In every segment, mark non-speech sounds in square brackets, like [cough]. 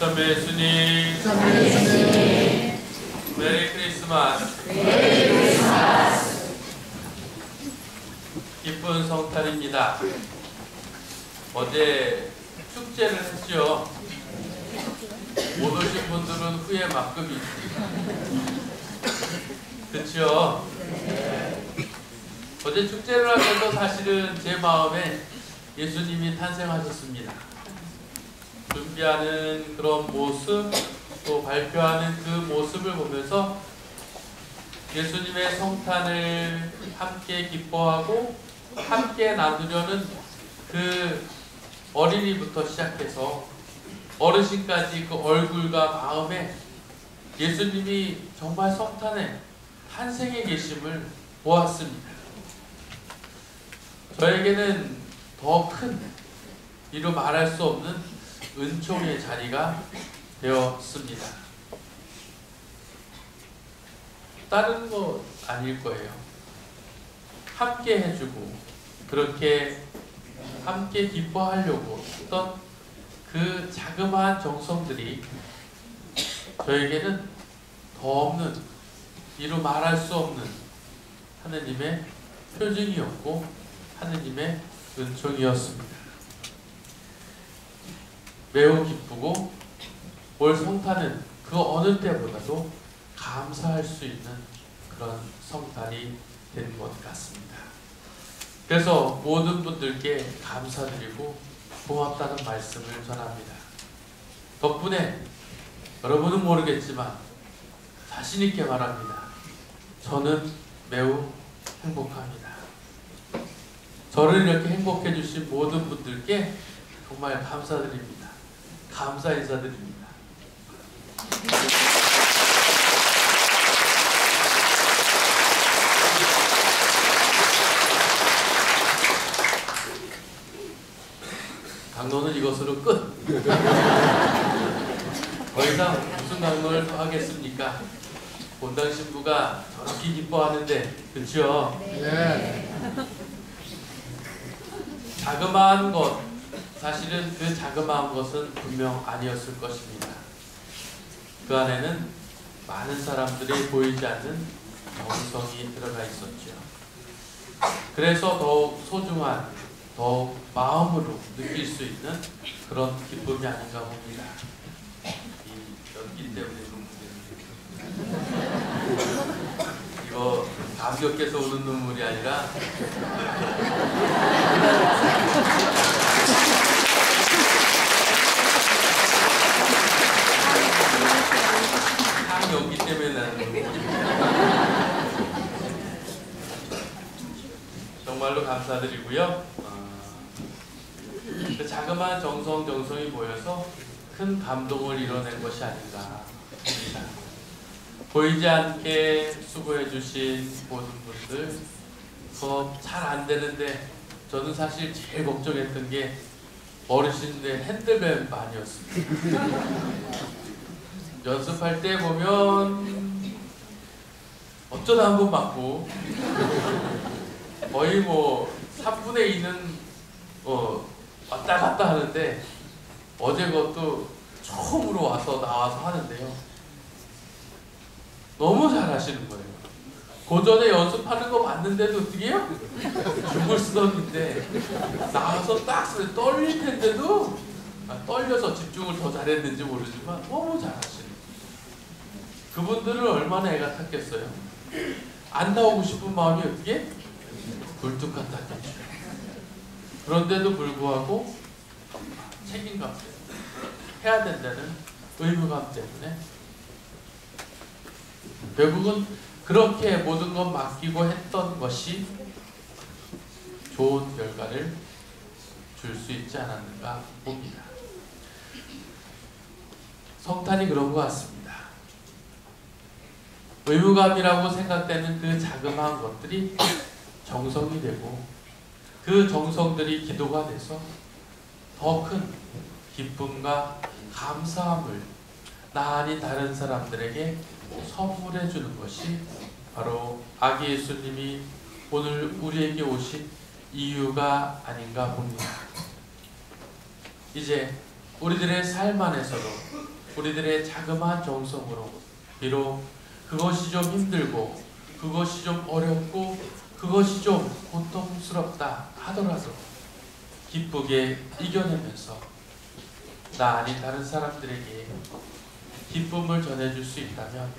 선배 예수님 선배 예수님 메리 크리스마스 메리 크리스마스 기쁜 성탄입니다. 어제 축제를 했죠. 못 오신 분들은 후에 막급이 그렇죠. 어제 축제를 하면서 사실은 제 마음에 예수님이 탄생하셨습니다. 준비하는 그런 모습 또 발표하는 그 모습을 보면서 예수님의 성탄을 함께 기뻐하고 함께 나누려는 그 어린이부터 시작해서 어르신까지 그 얼굴과 마음에 예수님이 정말 성탄에 탄생해 계심을 보았습니다. 저에게는 더 큰 이루 말할 수 없는 은총의 자리가 되었습니다. 다른 거 아닐 거예요. 함께 해주고 그렇게 함께 기뻐하려고 했던 그 자그마한 정성들이 저에게는 더 없는 이루 말할 수 없는 하느님의 표징이었고 하느님의 은총이었습니다. 매우 기쁘고 올 성탄은 그 어느 때보다도 감사할 수 있는 그런 성탄이 된 것 같습니다. 그래서 모든 분들께 감사드리고 고맙다는 말씀을 전합니다. 덕분에 여러분은 모르겠지만 자신있게 말합니다. 저는 매우 행복합니다. 저를 이렇게 행복해 주신 모든 분들께 정말 감사드립니다. 감사 인사드립니다. 강론은 이것으로 끝. [laughs] 더 이상 무슨 강론을 더 하겠습니까? 본당 신부가 저렇게 기뻐하는데, 그렇죠? 네 자그마한 것, 사실은 그 자그마한 것은 분명 아니었을 것입니다. 그 안에는 많은 사람들이 보이지 않는 정성이 들어가 있었죠. 그래서 더욱 소중한, 더욱 마음으로 느낄 수 있는 그런 기쁨이 아닌가 봅니다. 이 연기 때문에 눈물이 이거 감격해서 우는 눈물이 아니라 향 연기 때문에 나는 눈물. 정말로 감사드리고요. 어, 그 자그마한 정성 정성이 모여서 큰 감동을 이뤄낸 것이 아닌가 합니다. 보이지 않게 수고해 주신 모든 분들, 그잘 안 되는데 저는 사실 제일 걱정했던 게 어르신들 핸드맨 반이었습니다. 연습할 때 보면 어쩌다 한 번 맞고 거의 뭐 3분의 2는 어 왔다 갔다 하는데 어제 그것도 처음으로 와서 나와서 하는데요. 너무 잘하시는 거예요. 고전에 연습하는 거 봤는데도 어떻게 해요? 죽을 쓰던인데 나와서 딱 쓰- 떨릴 텐데도 아, 떨려서 집중을 더 잘했는지 모르지만 너무 잘하시는. 그분들을 얼마나 애가 탔겠어요? 안 나오고 싶은 마음이 어떻게? 굴뚝한 탔겠죠. 그런데도 불구하고 책임감 때문에 해야 된다는 의무감 때문에 결국은 그렇게 모든 것 맡기고 했던 것이 좋은 결과를 줄 수 있지 않았는가 봅니다. 성탄이 그런 것 같습니다. 의무감이라고 생각되는 그 자그마한 것들이 정성이 되고 그 정성들이 기도가 돼서 더 큰 기쁨과 감사함을 나란히 다른 사람들에게 선물해 주는 것이 바로 아기 예수님이 오늘 우리에게 오신 이유가 아닌가 봅니다. 이제 우리들의 삶 안에서도 우리들의 자그마한 정성으로 비록 그것이 좀 힘들고 그것이 좀 어렵고 그것이 좀 고통스럽다 하더라도 기쁘게 이겨내면서 나 아닌 다른 사람들에게 기쁨을 전해줄 수 있다면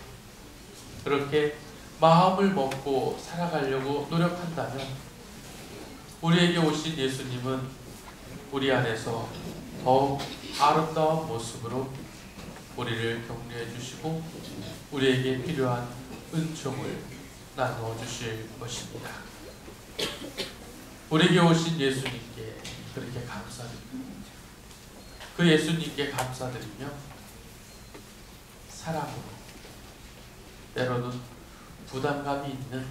그렇게 마음을 먹고 살아가려고 노력한다면 우리에게 오신 예수님은 우리 안에서 더욱 아름다운 모습으로 우리를 격려해 주시고 우리에게 필요한 은총을 나누어 주실 것입니다. 우리에게 오신 예수님께 그렇게 감사드립니다. 그 예수님께 감사드리며 사랑으로 때로는 부담감이 있는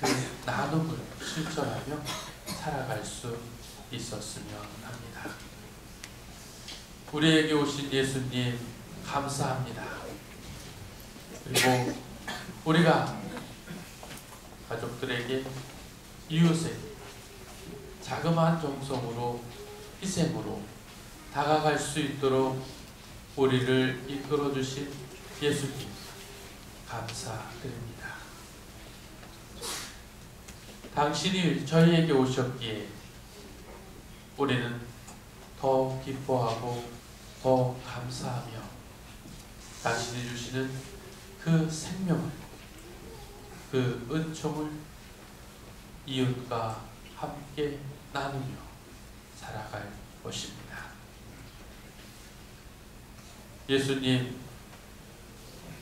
그 나눔을 실천하며 살아갈 수 있었으면 합니다. 우리에게 오신 예수님 감사합니다. 그리고 우리가 가족들에게 이웃에 자그마한 정성으로 희생으로 다가갈 수 있도록 우리를 이끌어 주신 예수님 감사드립니다. 당신이 저희에게 오셨기에 우리는 더 기뻐하고 더 감사하며 당신이 주시는 그 생명을 그 은총을 이웃과 함께 나누며 살아갈 것입니다. 예수님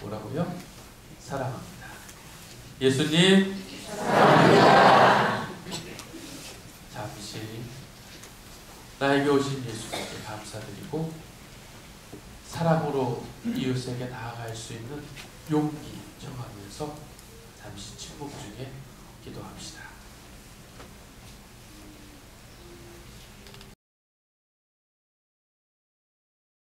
뭐라고요? 사랑합니다. 예수님 잠시 나에게 오신 예수님께 감사드리고 사랑으로 이웃에게 나아갈 수 있는 용기 정하면서 잠시 침묵 중에 기도합시다.